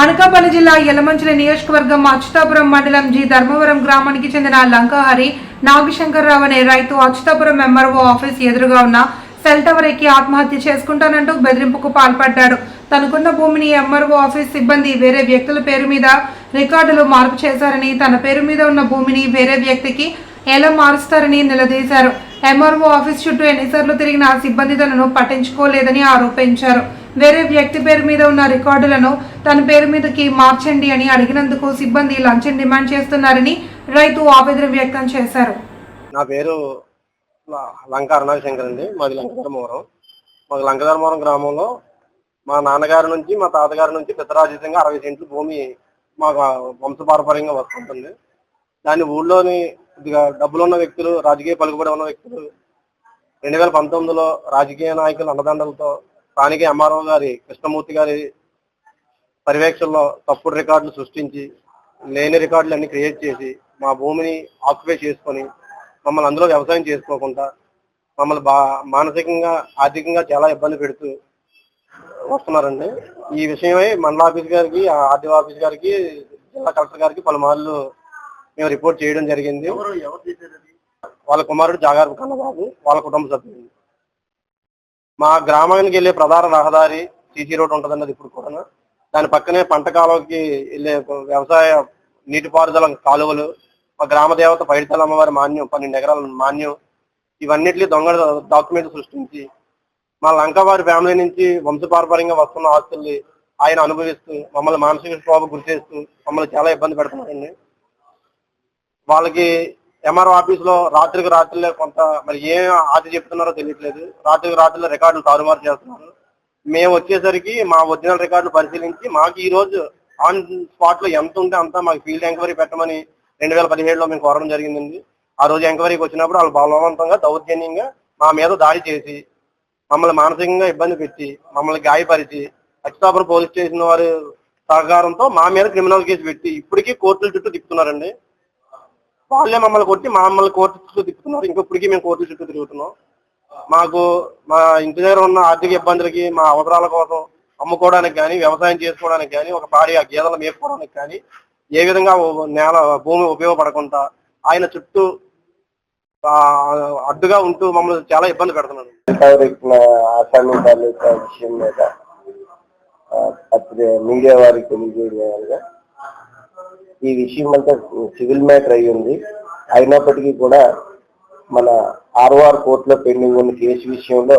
అనకాపల్లి జిల్లా యలమంచిలి నియోజకవర్గం అచ్యుతాపురం మండలం జి ధర్మవరం గ్రామానికి చెందిన లంకాహరి నాగశంకర్రావు అనే రైతు అచ్యుతాపురం ఎంఆర్ఓ ఆఫీస్ ఎదురుగా ఉన్న సెల్ టవర్ ఎక్కి ఆత్మహత్య చేసుకుంటానంటూ బెదిరింపుకు పాల్పడ్డాడు. తనకున్న భూమిని ఎంఆర్ఓ ఆఫీస్ సిబ్బంది వేరే వ్యక్తుల పేరు మీద రికార్డులు మార్పు చేశారని తన పేరు మీద ఉన్న భూమిని వేరే వ్యక్తికి ఎలా మారుస్తారని నిలదీశారు. ఎంఆర్ఓ ఆఫీస్ చుట్టూ ఎన్నిసార్లు తిరిగిన ఆ సిబ్బంది తనను పట్టించుకోలేదని ఆరోపించారు. వేరే వ్యక్తి పేరు మీద ఉన్న రికార్డులను తన పేరు మీదకి మార్చండి అని అడిగినందుకు సిబ్బంది లంచం డిమాండ్ చేస్తున్నారని రైతు ఆవేదన వ్యక్తం చేశారు. నా పేరు లంక అరుణాశంకర్ అండి. మాది లంకధర్మవరం మాకు లంకధర్మవరం గ్రామంలో మా నాన్నగారి నుంచి మా తాతగారి నుంచి పితరాజితంగా అరవై సెంట్లు భూమి మాకు వంశపారపర్యంగా వస్తుంటుంది. దాన్ని ఊళ్ళోని కొద్దిగా డబ్బులు ఉన్న వ్యక్తులు రాజకీయ పలుకుబడి ఉన్న వ్యక్తులు రెండు వేల పంతొమ్మిదిలో రాజకీయ నాయకుల అన్నదండలతో స్థానిక ఎంఆర్ఓ గారి కృష్ణమూర్తి గారి పర్యవేక్షణలో తప్పుడు రికార్డులు సృష్టించి లేని రికార్డులు అన్ని క్రియేట్ చేసి మా భూమిని ఆక్యుపై చేసుకొని మమ్మల్ని అందులో వ్యవసాయం చేసుకోకుండా మమ్మల్ని బా మానసికంగా ఆర్థికంగా చాలా ఇబ్బంది పెడుతూ వస్తున్నారండి. ఈ విషయమై మండల ఆఫీస్ గారికి ఆర్టీఓ ఆఫీస్ గారికి జిల్లా కలెక్టర్ గారికి పలుమార్లు మేము రిపోర్ట్ చేయడం జరిగింది. వాళ్ళ కుమారుడు జాగారు కన్నబాబు వాళ్ళ కుటుంబ సభ్యులు. మా గ్రామానికి వెళ్ళే ప్రధాన రహదారి సీసీ రోడ్ ఉంటుందండి అది ఇప్పుడు కూడా. దాని పక్కనే పంట కాలువకి వెళ్ళే వ్యవసాయ నీటిపారుదల కాలువలు మా గ్రామ దేవత పైడితల అమ్మవారి మాన్యం పన్నెండు ఎకరాల మాన్యం ఇవన్నిటి దొంగ డాక్యుమెంట్ సృష్టించి మా లంకవారి ఫ్యామిలీ నుంచి వంశపారపర్యంగా వస్తున్న ఆస్తుల్ని ఆయన అనుభవిస్తూ మమ్మల్ని మానసిక క్షోభ గురి చేస్తూ మమ్మల్ని చాలా ఇబ్బంది పెడుతున్నారండి. వాళ్ళకి ఎంఆర్ఓ ఆఫీస్లో రాత్రికి రాత్రిలో కొంత మరి ఏం ఆది చెప్తున్నారో తెలియట్లేదు. రాత్రికి రాత్రిలో రికార్డులు తారుమారు చేస్తున్నారు. మేము వచ్చేసరికి మా ఒరిజినల్ రికార్డులు పరిశీలించి మాకు ఈ రోజు ఆన్ స్పాట్లో ఎంత ఉంటే అంత మాకు ఫీల్డ్ ఎంక్వైరీ పెట్టమని రెండు వేల పదిహేడులో మేము కోరడం జరిగిందండి. ఆ రోజు ఎంక్వైరీకి వచ్చినప్పుడు వాళ్ళు బలవంతంగా దౌర్జన్యంగా మా మీద దాడి చేసి మమ్మల్ని మానసికంగా ఇబ్బంది పెట్టి మమ్మల్ని గాయపరిచి అచ్చుతాపురం పోలీస్ స్టేషన్ వారి సహకారంతో మా మీద క్రిమినల్ కేసు పెట్టి ఇప్పటికీ కోర్టుల చుట్టూ తిప్పుతున్నారండి. వాళ్ళే మమ్మల్ని కొట్టి మమ్మల్ని కోర్టు చుట్టూ తిప్పుతున్నారు. ఇంకొప్పటికీ మేము కోర్టుల చుట్టూ తిరుగుతున్నాం. మాకు మా ఇంటి దగ్గర ఉన్న ఆర్థిక ఇబ్బందులకి మా అవసరాల కోసం అమ్ముకోవడానికి కానీ వ్యవసాయం చేసుకోవడానికి కానీ ఒక పాడి ఆ గేదెలు మేపుకోవడానికి కానీ ఏ విధంగా నేల భూమి ఉపయోగపడకుండా ఆయన చుట్టూ అడ్డుగా ఉంటూ మమ్మల్ని చాలా ఇబ్బంది పెడుతున్నారు. ఆసామి తాలూకా విషయం మీద మీడియా వారికి తెలియజేయగా ఈ విషయం అంతా సివిల్ మ్యాటర్ అయి ఉంది అయినప్పటికీ కూడా మన ఆర్ఓఆర్ కోర్టులో పెండింగ్ ఉన్న కేసు విషయంలో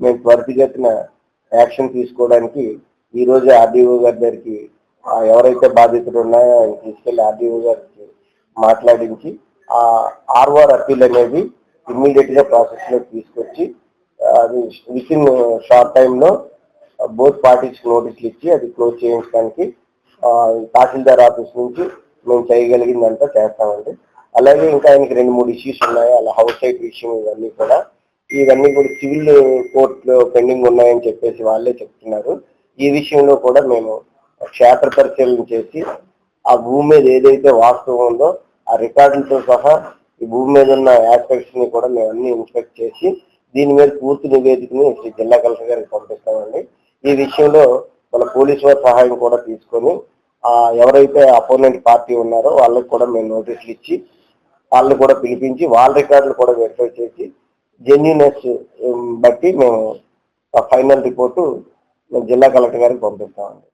మేము త్వరితగతిన యాక్షన్ తీసుకోవడానికి ఈ ఆర్డీఓ గారి దగ్గరికి ఎవరైతే బాధితులు ఉన్నాయో ఆయన తీసుకెళ్ళి ఆర్డీఓ గారికి మాట్లాడించి ఆ ఆర్ఓఆర్ అప్పీల్ అనేది ఇమ్మీడియట్గా ప్రాసెస్లో తీసుకొచ్చి అది విత్ ఇన్ షార్ట్ టైంలో బోత్ పార్టీస్ నోటీసులు ఇచ్చి అది క్లోజ్ చేయించడానికి తహసీల్దార్ ఆఫీస్ నుంచి మేము చేయగలిగిందంతా చేస్తామండి. అలాగే ఇంకా ఆయనకి రెండు మూడు ఇష్యూస్ ఉన్నాయి. అలా హౌస్ సైట్ విషయం ఇవన్నీ కూడా. ఇవన్నీ కూడా సివిల్ కోర్టులో పెండింగ్ ఉన్నాయని చెప్పేసి వాళ్ళే చెప్తున్నారు. ఈ విషయంలో కూడా మేము క్షేత్ర పరిశీలన చేసి ఆ భూమి మీద ఏదైతే వాస్తవం ఉందో ఆ రికార్డులతో సహా ఈ భూమి మీద ఉన్న ఆస్పెక్ట్స్ని కూడా మేము అన్ని ఇన్స్పెక్ట్ చేసి దీని మీద పూర్తి నివేదికని శ్రీ జిల్లా కలెక్టర్ గారికి పంపిస్తామండి. ఈ విషయంలో మన పోలీసు వారి సహాయం కూడా తీసుకొని ఆ ఎవరైతే అపోనెంట్ పార్టీ ఉన్నారో వాళ్ళకి కూడా మేము నోటీసులు ఇచ్చి వాళ్ళని కూడా పిలిపించి వాళ్ళ రికార్డులు కూడా వెరిఫై చేసి జెన్యునెస్ బట్టి మేము ఫైనల్ రిపోర్టు జిల్లా కలెక్టర్ గారికి పంపిస్తామండి.